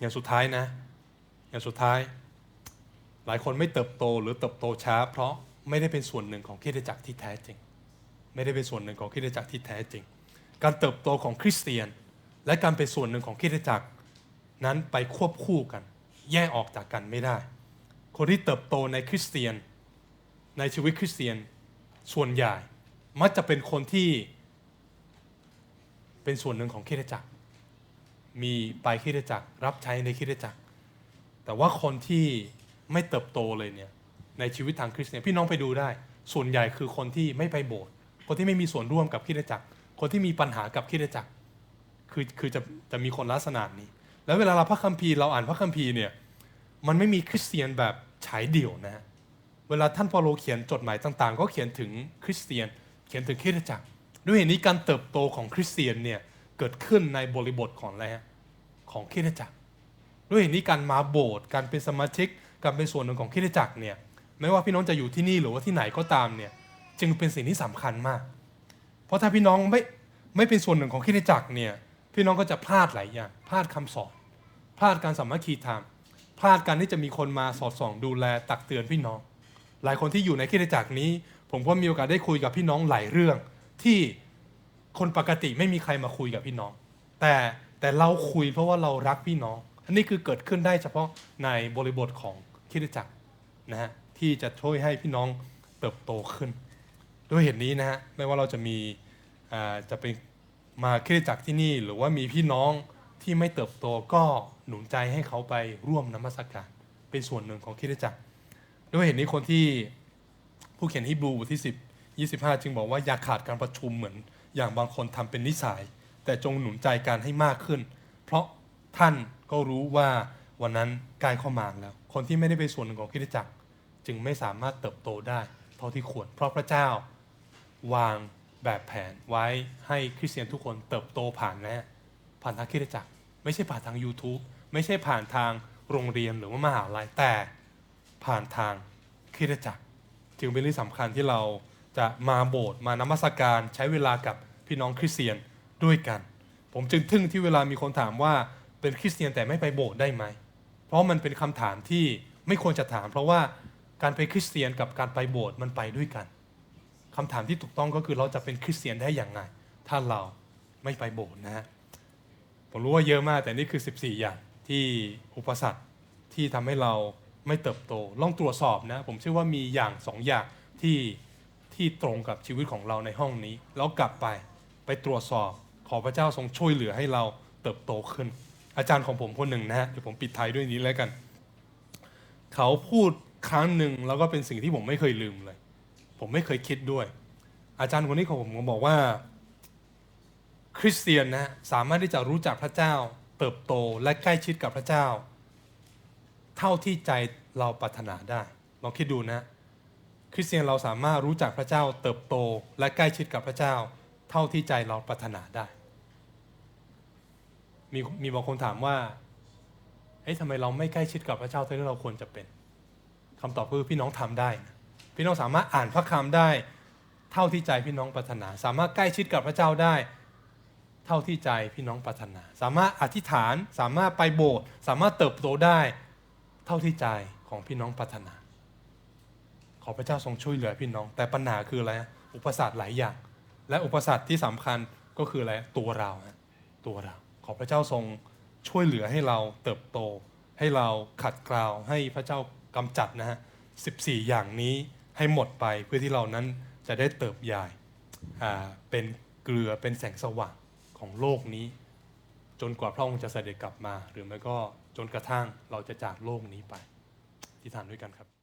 อย่างสุดท้ายนะ อย่างสุดท้าย หลายคนไม่เติบโตหรือเติบโตช้า เพราะไม่ได้เป็นส่วนหนึ่งของคริสตจักรที่แท้จริง ไม่ได้เป็นส่วนหนึ่งของคริสตจักรที่แท้จริง การเติบโตของคริสเตียน และการเป็นส่วนหนึ่งของคริสตจักรนั้นไปควบคู่กัน แยกออกจากกันไม่ได้ คนที่เติบโตในคริสเตียน ในชีวิตคริสเตียนส่วนใหญ่มักจะเป็นคนที่เป็นส่วนหนึ่งของคริสตจักร มีไปคริสตจักรรับใช้ในคริสตจักร แต่ว่าคนที่ไม่เติบโตเลยเนี่ยในชีวิตทางคริสเตียนพี่น้องไปดูได้ ส่วนใหญ่คือคนที่ไม่ไปโบสถ์คนที่ไม่มีส่วนร่วมกับคริสตจักร คนที่มีปัญหากับคริสตจักร คือคือจะจะมีคนลักษณะนี้ แล้วเวลาเราพระคัมภีร์เราอ่านพระคัมภีร์เนี่ยมันไม่มีคริสเตียนแบบฉายเดี่ยวนะฮะเวลาท่านเปาโลเขียนจดหมายต่าง ๆ ก็เขียนถึงคริสเตียน เขียนถึงคริสตจักร ด้วยเหตุนี้การเติบโตของคริสเตียนเนี่ย เกิดขึ้นในบริบทของอะไรฮะของคริสตจักรด้วยเหตุนี้การมาโบสถ์การเป็นสมาชิกการเป็นส่วนหนึ่งของคริสตจักรเนี่ยไม่ว่าพี่น้องจะอยู่ที่นี่หรือว่าที่ไหนก็ตามเนี่ยจึงเป็นสิ่งที่สำคัญมาก เพราะถ้าพี่น้องไม่ไม่เป็นส่วนหนึ่งของคริสตจักรเนี่ยพี่น้องก็จะพลาดหลายอย่างพลาดคำสอนพลาดการสามัคคีธรรมพลาดการที่จะมีคนมาสอดส่องดูแลตักเตือนพี่น้อง หลายคนที่อยู่ในคริสตจักรนี้ ผมก็มีโอกาสได้คุยกับพี่น้องหลายเรื่องที่ คนปกติไม่มีใครมาคุยกับพี่น้อง แต่แต่เราคุยเพราะว่าเรารักพี่น้องอันนี้คือเกิดขึ้นได้เฉพาะในบริบทของคริสตจักรนะฮะที่จะช่วยให้พี่น้องเติบโตขึ้น ด้วยเหตุนี้นะฮะไม่ว่าเราจะมีอ่าจะเป็นมาคริสตจักรที่นี่ หรือว่ามีพี่น้องที่ไม่เติบโตก็หนุนใจให้เขาไปร่วมนมัสการเป็นส่วนหนึ่งของคริสตจักรด้วยเหตุนี้คนที่ผู้เขียนฮีบรูบทที่10 25 จึงบอกว่าอย่าขาดการประชุมเหมือน อย่างบางคนทำเป็นนิสัย แต่จงหนุนใจการให้มากขึ้น เพราะท่านก็รู้ว่าวันนั้นใกล้เข้ามาแล้ว คนที่ไม่ได้เป็นส่วนหนึ่งของคริสตจักร จึงไม่สามารถเติบโตได้เท่าที่ควร เพราะพระเจ้าวางแบบแผนไว้ให้คริสเตียนทุกคนเติบโตผ่านและผ่านทางคริสตจักร ไม่ใช่ผ่านทาง YouTube ไม่ใช่ผ่านทางโรงเรียนหรือว่ามหาลัยแต่ผ่านทางคริสตจักร จึงเป็นเรื่องสำคัญที่เรา จะมาโบสถ์มานมัสการใช้เวลากับพี่น้องคริสเตียนด้วยกัน ผมจึงทึ่งที่เวลามีคนถามว่าเป็นคริสเตียนแต่ไม่ไปโบสถ์ได้ไหม เพราะมันเป็นคำถามที่ไม่ควรจะถาม เพราะว่าการเป็นคริสเตียนกับการไปโบสถ์มันไปด้วยกันคำถามที่ถูกต้องก็คือเราจะเป็นคริสเตียนได้อย่างไรถ้าเราไม่ไปโบสถ์นะฮะผมรู้ว่าเยอะมากแต่นี่คือ 14 อย่างที่อุปสรรคที่ทำให้เราไม่เติบโตลองตรวจสอบนะ ผมเชื่อว่ามีอย่างสองอย่างที่ ที่ตรงกับชีวิตของเราในห้องนี้ แล้วกลับไปไปตรวจสอบขอพระเจ้าทรงช่วยเหลือให้เราเติบโตขึ้น อาจารย์ของผมคนหนึ่งนะฮะเดี๋ยวผมปิดท้ายด้วยนี้แล้วกัน เขาพูดครั้งหนึ่งแล้วก็เป็นสิ่งที่ผมไม่เคยลืมเลย ผมไม่เคยคิดด้วย อาจารย์คนนี้ของผมก็บอกว่า คริสเตียนนะสามารถที่จะรู้จักพระเจ้า เติบโตและใกล้ชิดกับพระเจ้า เท่าที่ใจเราปรารถนาได้ลองคิดดูนะ คริสเตียนเราสามารถรู้จักพระเจ้าเติบโตและใกล้ชิดกับพระเจ้า เท่าที่ใจเราปรารถนาได้ มีมีบางคนถามว่าเอ๊ะทำไมเราไม่ใกล้ชิดกับพระเจ้าเท่าที่เราควรจะเป็นคำตอบคือพี่น้องทำได้นะพี่น้องสามารถอ่านพระคำได้ เท่าที่ใจพี่น้องปรารถนา สามารถใกล้ชิดกับพระเจ้าได้ เท่าที่ใจพี่น้องปรารถนา สามารถอธิษฐาน สามารถไปโบสถ์สามารถเติบโตได้ เท่าที่ใจของพี่น้องปรารถนา ขอพระเจ้าทรงช่วยเหลือพี่น้อง แต่ปัญหาคืออะไรอุปสรรคหลายอย่าง และอุปสรรคที่สำคัญก็คืออะไรตัวเราฮะตัวเรา ขอพระเจ้าทรงช่วยเหลือให้เราเติบโต ให้เราขัดเกลาให้พระเจ้ากำจัดนะฮะ14อย่างนี้ให้หมดไปเพื่อที่เรานั้นจะได้เติบใหญ่เป็นเกลือเป็นแสงสว่างของโลกนี้ จนกว่าพระองค์จะเสด็จกลับมา หรือไม่ก็จนกระทั่งเราจะจากโลกนี้ไปที่ฐานด้วยกันครับ